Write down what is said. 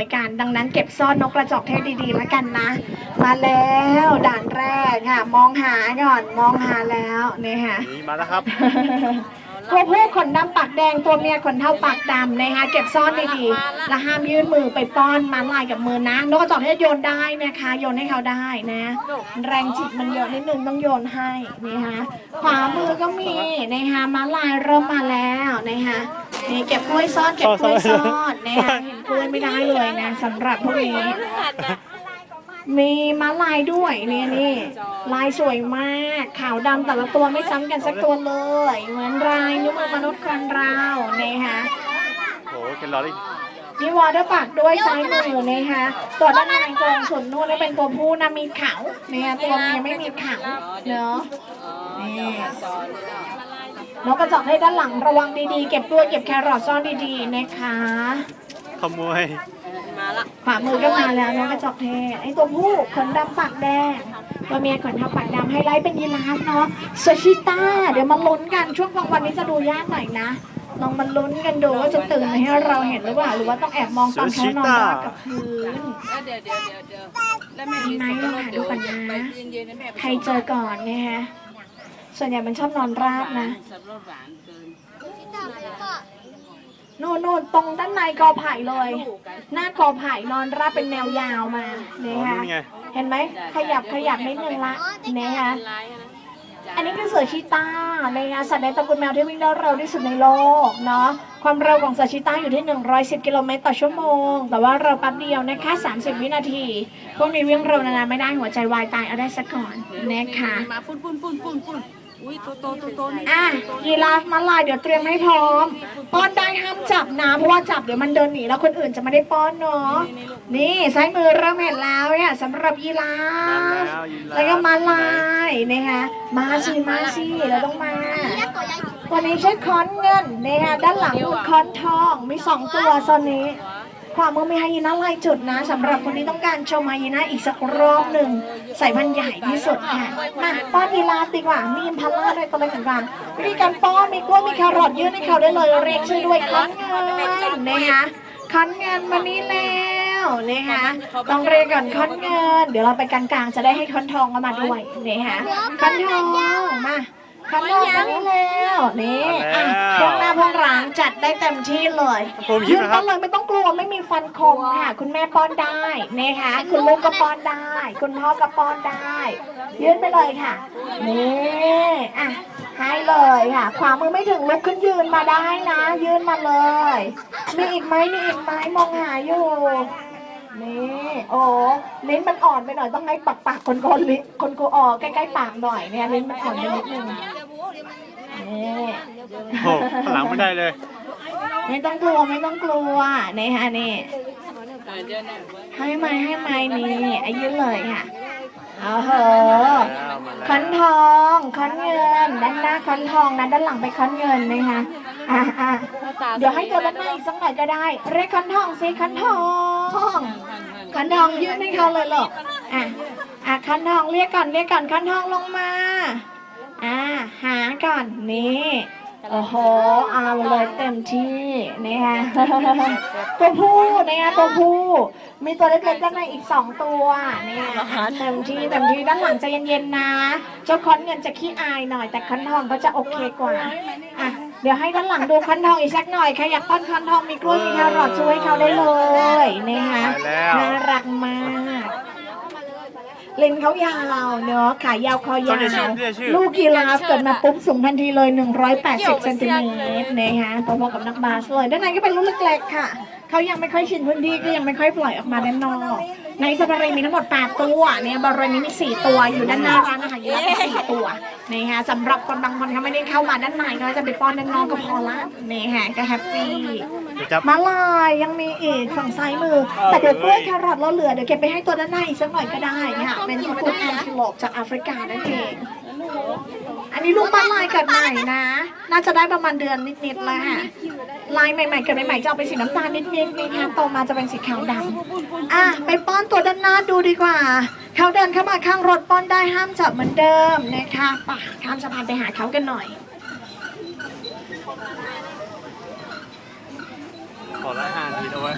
ว้กัน ดังนั้นเก็บซ่อนนกกระจอกเทศดีๆแล้วกันนะ มาแล้วด่านแรกค่ะ มองหาก่อนมองหาแล้วเนี่ค่ะ นี่มาแล้วครับ ตัวผู้ขนดำปากแดงตัวเมียขนเทาปากดำนะคะเก็บซ่อนดีๆและห้ามยื่นมือไปป้อนมาลายกับมือนะนกกระจอกเทศโยนได้นะคะ โยนให้เขาได้นะ แรงจิตมันเยอะนิดนึงต้องโยนให้นะคะขวามือก็มีนะคะมาลายเริ่มมาแล้วนะคะนี่เก็บกล้วยซ่อนเก็บกล้วยซ่อนนะคะเห็นกล้วยไม่ได้เลยนะสำหรับพวกนี้ มีม้าลายด้วยเนี่ยนี่ลายสวยมากขาวดำแต่ละตัวไม่ซ้ำกันสักตัวเลย เหมือนลายนิ้วมือมนุษย์คนเรานะคะโอ้โหเป็นลอรี่มีวอเตอร์ปักด้วยซ้ายมือนะคะตัวด้านในตรงส่วนนู้นนี่เป็นตัวผู้นะมีเขาเนี่ยตัวเมียไม่มีเขาเนาะนี่นกกระจอกให้ด้านหลังระวังดีๆ เก็บกล้วยเก็บแครอทซ่อนดีๆนะคะขโมย ขวามือก็มาแล้วนกกระจอกเทศไอตัวผู้ขนดำปากแดงตัวเมียขนเทาปากดำไฮไลท์เป็นยีราฟเนาะโซชิต้าเดี๋ยวมาลุ้นกันช่วงกลางวันนี้จะดูยากหน่อยนะลองมาลุ้นกันดูว่าจะตื่นมาให้เราเห็นหรือเปล่าหรือว่าต้องแอบมองตอนเขานอนราบกับพื้นเดี๋ยวเดี๋ยวเดี๋ยวเดี๋ยวแล้วแม่มีสับปะรดเดี๋ยวไปเย็นๆนะแม่ใครเจอก่อนเนี่ยฮะส่วนใหญ่มันชอบนอนราบนะ สับปะรดหวานเกินนู่นนู่นตรงด้านในกอไผ่เลย หน้ากอไผ่นอนราบเป็นแนวยาวมาอ๋เนี่อยค่ะนี่ไง เห็นไหมขยับขยับนิดนึงละนะคะลายนะอันนี้คือเสือชีต้านะคะสัตว์ในตระกูลแมวที่วิ่งได้เร็วที่สุดในโลกเนาะความเร็วของเสือชีต้าอยู่ที่ 110 กิโลเมตรต่อชั่วโมง แต่ว่าเราแป๊บเดียวนะคะ 30 วินาที พวกนี้วิ่งเร็วนานๆไม่ได้หัวใจวายตายเอาได้ซะก่อนนะคะ มาปุ้นปุ้นปุ้นปุ้นปุ้น อุ้ยโตโตโตโตนี่อะยีราฟมาลายเดี๋ยวเตรียมให้พร้อม ป้อนได้ห้ามจับนะเพราะว่าจับเดี๋ยวมันเดินหนีแล้วคนอื่นจะไม่ได้ป้อนเนาะนี่ซ้ายมือเริ่มเห็นแล้วเนี่ยสำหรับยีรานั่นฟแล้วยีราฟแล้วก็มาลายนะคะมาสิมาสิเราต้องมาวันนี้ใช้ค้อนเงินนะคะด้านหลังคือค้อนทองมีสองตัวโซนนี้ ความมือมีไฮยีน่าลายจุดนะสำหรับคนที่ต้องการชมไฮยีน่าอีกสักรอบหนึ่งใส่พันใหญ่ที่สุดค่ะมาป้อนยีราฟดีกว่ามีอิมพาล่าด้วยตัวเล็กเหมือนกันวิธีการป้อนมีกล้วยมีแครอทยื่นให้เขาได้เลยเรียกชื่อด้วยค้อนเงินนะคะค้อนเงินมานี่แล้วนะคะต้องเรียกก่อนค้อนเงิน เดี๋ยวเราไปกลางๆ จะได้ให้ค้อนทองเอามาด้วยนะคะค้อนทองมา คำนวณกันนี้แล้วนี่อะพวกหน้าพวกหลังจัดได้เต็มที่เลยผมคิดยืนนะครับต้นเลยไม่ต้องกลัวไม่มีฟันคมค่ะ คุณแม่ป้อนได้นะคะคุณลูกก็ป้อนได้ คุณพ่อก็ป้อนได้ยืนไปเลยค่ะนี่อะให้เลยค่ะขวามือไม่ถึงลุกขึ้นยืนมาได้นะ ยืนมาเลย มีอีกไหมมีอีกไหมมองหาอยู่นี่โอ้ลิ้นมันอ่อนไปหน่อยต้องให้ปากปากคนโกนลิ้นคนโกออกใกล้ๆปากหน่อยเนี่ยลิ้นมันอ่อนไปนิดนึง นี่โอ้โหข้างหลังไม่ได้เลย ไม่ต้องกลัวไม่ต้องกลัวนี่ฮะนี่ให้ไม้ให้ไม้นี่อายุเลยค่ะเอาเหอค้อนทองค้อนเงินด้านหน้าค้อนทองนะด้านหลังไปค้อนเงินนะคะอะอะเดี๋ยวให้ตัวด้านหน้าอีกสักหน่อยก็ได้เรียกค้อนทองสิค้อนทองขันทองยืนให้เขาเลยหรออะอะขันทองเรียกก่อนเรียกก่อนขันทองลงมา อ่าหาก่อนนี่โอ้โหเอาเลยเต็มที่นี่ฮะตัวผู้นะคะตัวผู้มีตัวเล็กๆด้านในอีกสองตัวนี่เต็มที่เต็มที่ด้านหลังใจเย็นๆนะ เจ้าคอนเงินจะขี้อายหน่อย แต่คอนทองก็จะโอเคกว่าอะเดี๋ยวให้ด้านหลังดูคอนทองอีกสักหน่อยใครอยากป้อนคอนทองมีกล้วยมีแครอทช่วยเขาได้เลยนะคะไปแล้วน่ารักมาก ลิ้นเขายาวเนาะขายาวคอยาต้องเรียกชื่ว อเรียกชื่อ ลูกกีราฟเกิดมาปุ๊บสูงทันทีเลย 180เซนติเมตรนะคะพอๆกับนักบาสเลยด้านในก็เป็นลูกเล็กๆค่ะ เขายังไม่ค่อยชินพื้นที่ก็ยังไม่ค่อยปล่อยออกมาด้านนอก ในซาฟารีมีทั้งหมด 8 ตัวเนี่ยบริเวณนี้มี 4 ตัวอยู่ด้านหน้าร้านอาหารอยู่แล้วมี4ตัว นะคะสำหรับคนบางคนเขาไม่ได้เข้ามาด้านในก็จะไปป้อนด้านนอกก็พอละนะคะก็แฮปปี้เดี๋ยวจับมาลายยังมีอีกฝั่งซ้ายมือ แต่เดี๋ยวกล้วยแครอทเราเหลือเดี๋ยวเก็บไปให้ตัวด้านในอีกสักหน่อยก็ได้ค่ะเป็นตระกูลแอนติโลปจากแอฟริกานั่นเองอั นนี้ลูกมาลายเกิดใหม่นะ น่าจะได้ประมาณเดือนนิดๆแล้วค่ะลายใหม่ๆเกิดใหม่ๆจะเอาไปนสีน้ำตาลนิดๆนี่ค่ะโตมาจะเป็นสีขาวดำอะไปป้อนตัวด้านหน้าดูดีกว่า เขาเดินเข้ามาข้างรถป้อนได้ห้ามจับเหมือนเดิมนะคะป่ะข้ามสะพานไปหาเขากันหน่อย ขอละห้านาทีเอาไว้